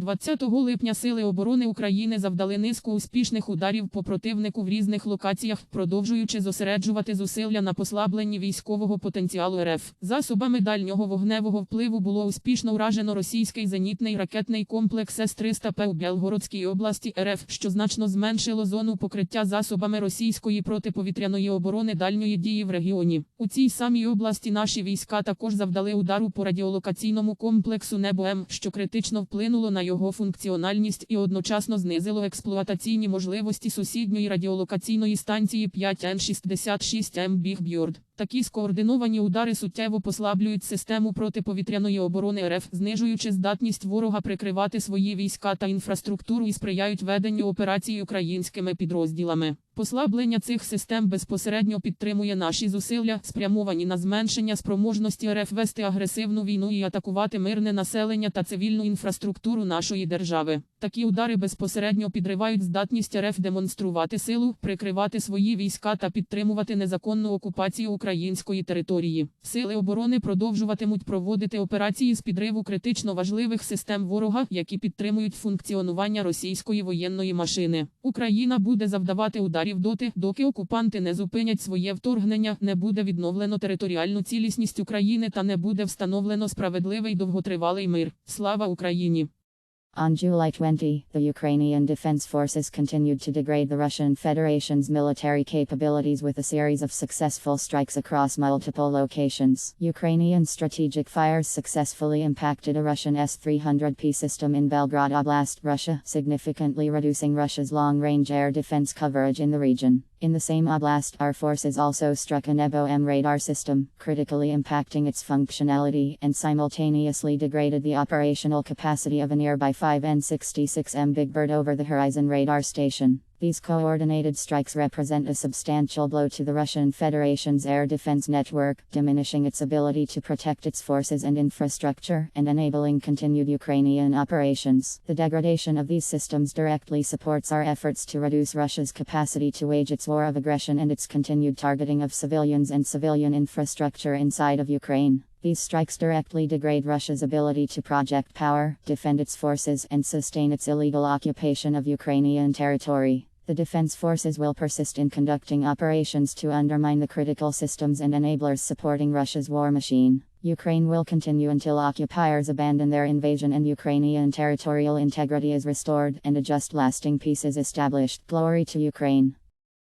20 липня Сили оборони України завдали низку успішних ударів по противнику в різних локаціях, продовжуючи зосереджувати зусилля на послабленні військового потенціалу РФ. Засобами дальнього вогневого впливу було успішно вражено російський зенітний ракетний комплекс С-300П у Білгородській області РФ, що значно зменшило зону покриття засобами російської протиповітряної оборони дальньої дії в регіоні. У цій самій області наші війська також завдали удару по радіолокаційному комплексу Небо М, що критично вплинуло на його функціональність і одночасно знизило експлуатаційні можливості сусідньої радіолокаційної станції 5Н66М Біг-Бьорд. Такі скоординовані удари суттєво послаблюють систему протиповітряної оборони РФ, знижуючи здатність ворога прикривати свої війська та інфраструктуру і сприяють веденню операцій українськими підрозділами. Послаблення цих систем безпосередньо підтримує наші зусилля, спрямовані на зменшення спроможності РФ вести агресивну війну і атакувати мирне населення та цивільну інфраструктуру нашої держави. Такі удари безпосередньо підривають здатність РФ демонструвати силу, прикривати свої війська та підтримувати незаконну окупацію української території. Сили оборони продовжуватимуть проводити операції з підриву критично важливих систем ворога, які підтримують функціонування російської воєнної машини. Україна буде завдавати ударів доти, доки окупанти не зупинять своє вторгнення, не буде відновлено територіальну цілісність України та не буде встановлено справедливий довготривалий мир. Слава Україні! On July 20, the Ukrainian Defense Forces continued to degrade the Russian Federation's military capabilities with a series of successful strikes across multiple locations. Ukrainian strategic fires successfully impacted a Russian S 300P system in Belgrade Oblast, Russia, significantly reducing Russia's long range air defense coverage in the region. In the same oblast, our forces also struck a Nebo M radar system, critically impacting its functionality and simultaneously degraded the operational capacity of a nearby 5N66M Big Bird over the horizon radar station. These coordinated strikes represent a substantial blow to the Russian Federation's air defense network, diminishing its ability to protect its forces and infrastructure and enabling continued Ukrainian operations. The degradation of these systems directly supports our efforts to reduce Russia's capacity to wage its war of aggression and its continued targeting of civilians and civilian infrastructure inside of Ukraine. These strikes directly degrade Russia's ability to project power, defend its forces, and sustain its illegal occupation of Ukrainian territory. The defense forces will persist in conducting operations to undermine the critical systems and enablers supporting Russia's war machine. Ukraine will continue until occupiers abandon their invasion and Ukrainian territorial integrity is restored and a just lasting peace is established. Glory to Ukraine.